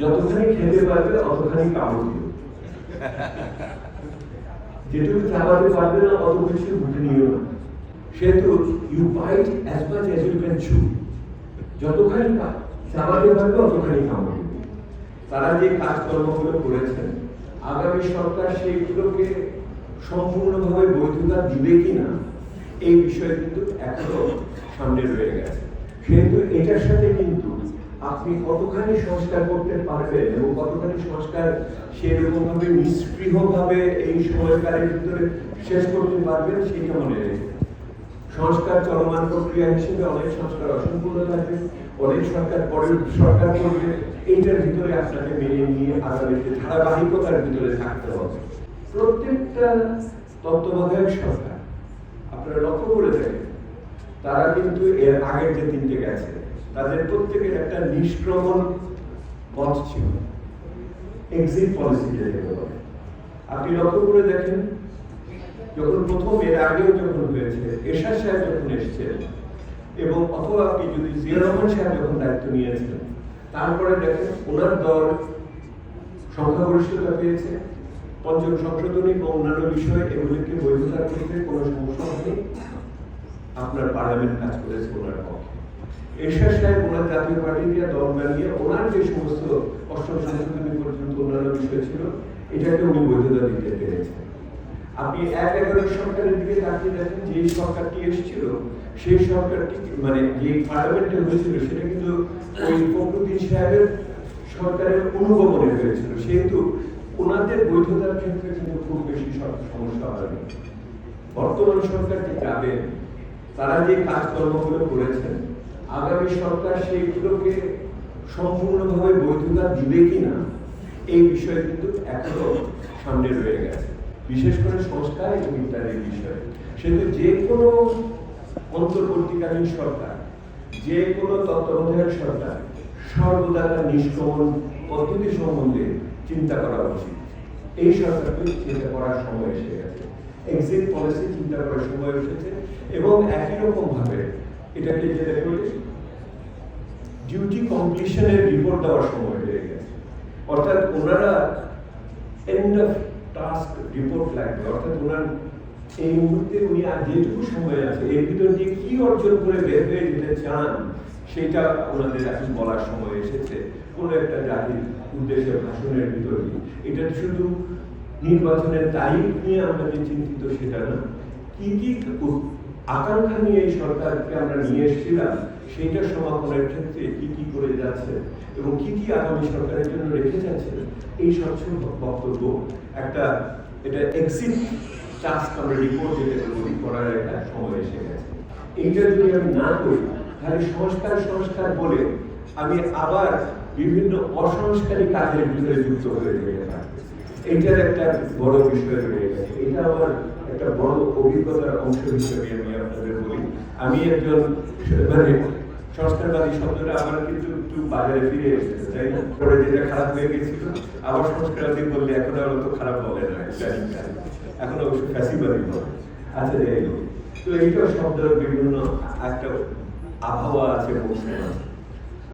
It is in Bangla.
যতখানি খেতে পারবে অতখানি কামড় দিও। যেটুকু চাবাতে পারবে না, অত বেশি মুখে নিও না। সেহেতু you bite as much as you can chew যতখানি চাবাতে পারবে, অতখানি কামড় দিবে তারা যে কাজকর্মগুলো করেছেন, আগামী সরকার সেইগুলোকে সম্পূর্ণভাবে বৈধতা দিবে কিনা, এই বিষয়ে কিন্তু এখনও সামনে রয়ে গেছে। সেহেতু এটার সাথে কিন্তু কতখানি সংস্কার করতে পারবেন এবং কতখানি সংস্কার সেরকম ভাবে নিষ্পৃহ ভাবে এই সময়কালের ভিতরে শেষ করতে পারবেন, সেটা মনে রেখে। সংস্কার চলমান প্রক্রিয়া হিসেবে অনেক সংস্কার অসম্পূর্ণ থাকবে, অনেক সরকার পরের সরকার করবে, এইটার ভিতরে আপনাকে মেনে নিয়ে আগামীতে ধারাবাহিকতার ভিতরে থাকতে হবে। প্রত্যেকটা তত্ত্বাবধায়ক সরকার, আপনারা লক্ষ্য করে দেখেন, তারা কিন্তু এর আগের যে তিনটে গেছে তাদের প্রত্যেকের একটা নিষ্ক্রমণ পথ ছিল। এক্সিট পলিসি আপনি লক্ষ্য করে দেখেন, যখন প্রথম এর আগেও যখন হয়েছে, এরশাদ সাহেব যখন এসেছেন এবং অথবা আপনি যদি জিয়া রহমান সাহেব যখন দায়িত্ব নিয়েছেন, তারপরে দেখেন ওনার দল সংখ্যাগরিষ্ঠতা পেয়েছে, পঞ্চম সংশোধনী বা অন্যান্য বিষয়ে এগুলিকে বৈধতা করতে কোনো সমস্যা হয়নি। আপনার পার্লামেন্ট কাজ করেছে ওনার পক্ষে। এরশাদ সাহেব ওনার জাতীয় পার্টি দিয়ে দল বানিয়ে ওনার যে সমস্ত অষ্টম সংশোধনী পর্যন্ত অন্যান্য বিষয় ছিল, এটাকে উনি বৈধতা দিতে পেরেছেন। আপনি এক এগারো সরকারের দিকে তাকিয়ে দেখেন, যে সরকারটি এসেছিল, সেই সরকারটি মানে যে পার্লামেন্টে হয়েছিল, সেটা কিন্তু ওই ফখরুদ্দিন সাহেবের সরকারের অনুগমনে হয়েছিল। সেহেতু ওনাদের বৈধতার ক্ষেত্রে কিন্তু খুব বেশি সম- সমস্যা হয়নি বর্তমান সরকার যে যাবেন তারা যে কাজকর্মগুলো করেছেন, আগামী সরকার সেইগুলোকে সম্পূর্ণভাবে বৈধতা দিবে কিনা, এই বিষয়ে কিন্তু এখনও সামনে রয়ে গেছে। বিশেষ করে সংস্কার এবং ইত্যাদির বিষয়ে। সেহেতু যে কোনো অন্তর্বর্তীকালীন সরকার, যে কোনো তত্ত্বাবধায়ক সরকার সর্বদা নিষ্ক্রমণ পদ্ধতি সম্বন্ধে চিন্তা করা উচিত। এই চিন্তা করার সময় এসে গেছে। এক্সিট পলিসি চিন্তা করার সময় এসেছে এবং একই এটাকে ডিউটি কমপ্লিশনের রিপোর্ট দেওয়ার সময় হয়ে গেছে। অর্থাৎ ওনারা এন্ড অফ টাস্ক রিপোর্ট লাগবে অর্থাৎ ওনার এই মুহূর্তে উনি আর যেটুকু সময় আছে, এর ভিতর দিয়ে কি অর্জন করে বের হয়ে যেতে চান, সেটা ওনাদের এখন বলার সময় এসেছে। কোনো একটা জাতির উদ্দেশ্যে ভাষণের ভিতর এটা শুধু নির্বাচনের তারিখ নিয়ে আমরা যে চিন্তিত সেটা না। কি কি আকাঙ্ক্ষা নিয়ে এই সরকারকে আমরা নিয়ে এসেছিলাম, সেইটা সমাপনের ক্ষেত্রে কি কি করে যাচ্ছে এবং কি কি আগামী সরকারের জন্য রেখে যাচ্ছে, এই স্বচ্ছ বক্তব্য। একটা, এটা এক্সিট টাস্ক আমরা রিপোর্ট যেটা বলি করার একটা সময় এসে গেছে। এইটা যদি আমি না করি, তাহলে সংস্কার সংস্কার বলে আমি আবার বিভিন্ন অসংস্কারী কাজের ভিতরে যুক্ত হয়ে থাকব এইটার একটা বড় বিষয় রয়ে গেছে। এটা আমার একটা বড় অভিজ্ঞতার অংশ হিসেবে আমি আপনাদের বলি। আমি একজন মানে সংস্কারবাদী শব্দটা আমার কিন্তু একটু বাজারে ফিরে এসেছে, তাই না? পরে যেটা খারাপ হয়ে গেছিল, আবার সংস্কারবাদী বললে এখন আর অত খারাপ বলে না এখন অবশ্য ফ্যাসিবাদী বলে। আচ্ছা যাই হোক। তো এইটা শব্দের বিভিন্ন একটা আবহাওয়া আছে মুসলিম